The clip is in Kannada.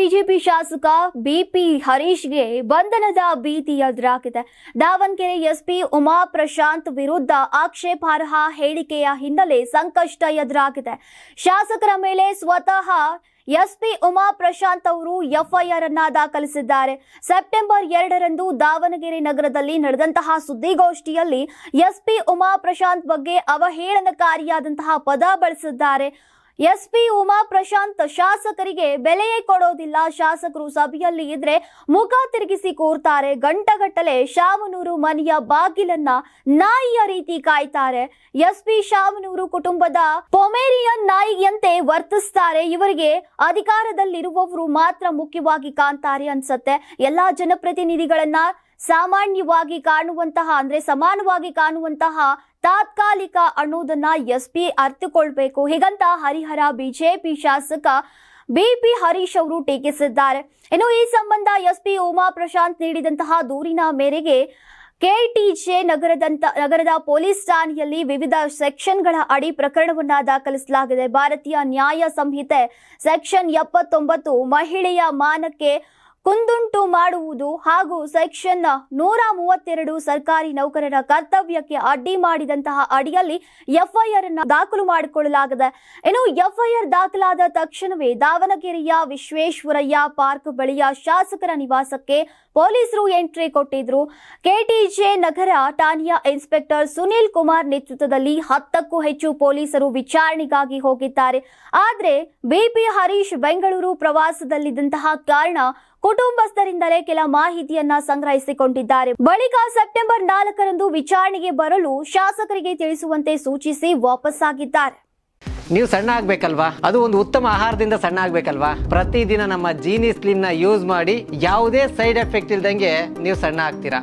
ಬಿಜೆಪಿ ಶಾಸಕ ಬಿಪಿ ಹರೀಶ್ಗೆ ಬಂಧನದ ಭೀತಿ ಎದುರಾಗಿದೆ. ದಾವಣಗೆರೆ ಎಸ್ಪಿ ಉಮಾ ಪ್ರಶಾಂತ್ ವಿರುದ್ಧ ಆಕ್ಷೇಪಾರ್ಹ ಹೇಳಿಕೆಯ ಹಿನ್ನೆಲೆ ಸಂಕಷ್ಟ ಎದುರಾಗಿದೆ. ಶಾಸಕರ ಮೇಲೆ ಸ್ವತಃ ಎಸ್ಪಿ ಉಮಾ ಪ್ರಶಾಂತ್ ಅವರು ಎಫ್ಐಆರ್ ಅನ್ನ ದಾಖಲಿಸಿದ್ದಾರೆ. ಸೆಪ್ಟೆಂಬರ್ ಎರಡರಂದು ದಾವಣಗೆರೆ ನಗರದಲ್ಲಿ ನಡೆದಂತಹ ಸುದ್ದಿಗೋಷ್ಠಿಯಲ್ಲಿ ಎಸ್ಪಿ ಉಮಾ ಪ್ರಶಾಂತ್ ಬಗ್ಗೆ ಅವಹೇಳನಕಾರಿಯಾದಂತಹ ಪದ ಬಳಸಿದ್ದಾರೆ. ಎಸ್ಪಿ ಉಮಾ ಪ್ರಶಾಂತ್ ಶಾಸಕರಿಗೆ ಬೆಲೆಯೇ ಕೊಡೋದಿಲ್ಲ. ಶಾಸಕರು ಸಭೆಯಲ್ಲಿ ಇದ್ರೆ ಮುಖ ತಿರುಗಿಸಿ ಕೂರ್ತಾರೆ. ಗಂಟಗಟ್ಟಲೆ ಶಾಮನೂರು ಮನೆಯ ಬಾಗಿಲನ್ನ ನಾಯಿಯ ರೀತಿ ಕಾಯ್ತಾರೆ. ಎಸ್ಪಿ ಶಾಮನೂರು ಕುಟುಂಬದ ಪೊಮೇರಿಯನ್ ನಾಯಿಯಂತೆ ವರ್ತಿಸ್ತಾರೆ. ಇವರಿಗೆ ಅಧಿಕಾರದಲ್ಲಿರುವವರು ಮಾತ್ರ ಮುಖ್ಯವಾಗಿ ಕಾಣ್ತಾರೆ ಅನ್ಸತ್ತೆ. ಎಲ್ಲಾ ಜನಪ್ರತಿನಿಧಿಗಳನ್ನ ಸಾಮಾನ್ಯವಾಗಿ ಕಾಣುವಂತಹ, ಅಂದ್ರೆ ಸಮಾನವಾಗಿ ಕಾಣುವಂತಹ ತಾತ್ಕಾಲಿಕ ಅನ್ನೋದನ್ನ ಎಸ್ ಪಿ ಅರ್ಥಕೊಳ್ಬೇಕು ಹೀಗಂತ ಹರಿಹರ ಬಿಜೆಪಿ ಶಾಸಕ ಬಿಪಿ ಹರೀಶ್ ಅವರು ಟೀಕಿಸಿದ್ದಾರೆ. ಇನ್ನು ಈ ಸಂಬಂಧ ಎಸ್ಪಿ ಉಮಾ ಪ್ರಶಾಂತ್ ನೀಡಿದಂತಹ ದೂರಿನ ಮೇರೆಗೆ ಕೆಟಿಜೆ ನಗರದಂತ, ನಗರದ ಪೊಲೀಸ್ ಠಾಣೆಯಲ್ಲಿ ವಿವಿಧ ಸೆಕ್ಷನ್ಗಳ ಅಡಿ ಪ್ರಕರಣವನ್ನ ದಾಖಲಿಸಲಾಗಿದೆ. ಭಾರತೀಯ ನ್ಯಾಯ ಸಂಹಿತೆ ಸೆಕ್ಷನ್ ಎಪ್ಪತ್ತೊಂಬತ್ತು ಮಹಿಳೆಯ ಮಾನಕ್ಕೆ ಕುಂದುಂಟು ಮಾಡುವುದು ಹಾಗೂ ಸೆಕ್ಷನ್ ನೂರ ಮೂವತ್ತೆರಡು ಸರ್ಕಾರಿ ನೌಕರರ ಕರ್ತವ್ಯಕ್ಕೆ ಅಡ್ಡಿ ಮಾಡಿದಂತಹ ಅಡಿಯಲ್ಲಿ ಎಫ್ಐಆರ್ ಅನ್ನು ದಾಖಲು ಮಾಡಿಕೊಳ್ಳಲಾಗಿದೆ. ಇನ್ನು ಎಫ್ಐಆರ್ ದಾಖಲಾದ ತಕ್ಷಣವೇ ದಾವಣಗೆರೆಯ ವಿಶ್ವೇಶ್ವರಯ್ಯ ಪಾರ್ಕ್ ಬಳಿಯ ಶಾಸಕರ ನಿವಾಸಕ್ಕೆ ಪೊಲೀಸರು ಎಂಟ್ರಿ ಕೊಟ್ಟಿದ್ರು. ಕೆಟಿಜೆ ನಗರ ಠಾಣೆಯ ಇನ್ಸ್ಪೆಕ್ಟರ್ ಸುನೀಲ್ ಕುಮಾರ್ ನೇತೃತ್ವದಲ್ಲಿ ಹತ್ತಕ್ಕೂ ಹೆಚ್ಚು ಪೊಲೀಸರು ವಿಚಾರಣೆಗಾಗಿ ಹೋಗಿದ್ದಾರೆ. ಆದರೆ ಬಿಪಿ ಹರೀಶ್ ಬೆಂಗಳೂರು ಪ್ರವಾಸದಲ್ಲಿದ್ದಂತಹ ಕಾರಣ ಕುಟುಂಬಸ್ಥರಿಂದಲೇ ಕೆಲ ಮಾಹಿತಿಯನ್ನ ಸಂಗ್ರಹಿಸಿಕೊಂಡಿದ್ದಾರೆ. ಬಳಿಕ ಸೆಪ್ಟೆಂಬರ್ ನಾಲ್ಕರಂದು ವಿಚಾರಣೆಗೆ ಬರಲು ಶಾಸಕರಿಗೆ ತಿಳಿಸುವಂತೆ ಸೂಚಿಸಿ ವಾಪಸ್ಸಾಗಿದ್ದಾರೆ. ನೀವು ಸಣ್ಣ ಆಗ್ಬೇಕಲ್ವಾ? ಅದು ಒಂದು ಉತ್ತಮ ಆಹಾರದಿಂದ ಸಣ್ಣ ಆಗ್ಬೇಕಲ್ವಾ? ಪ್ರತಿದಿನ ನಮ್ಮ ಜೀನಿ ಸ್ಲಿಮ್ನ ಯೂಸ್ ಮಾಡಿ ಯಾವುದೇ ಸೈಡ್ ಎಫೆಕ್ಟ್ ಇಲ್ದಂಗೆ ನೀವು ಸಣ್ಣ ಆಗ್ತೀರಾ?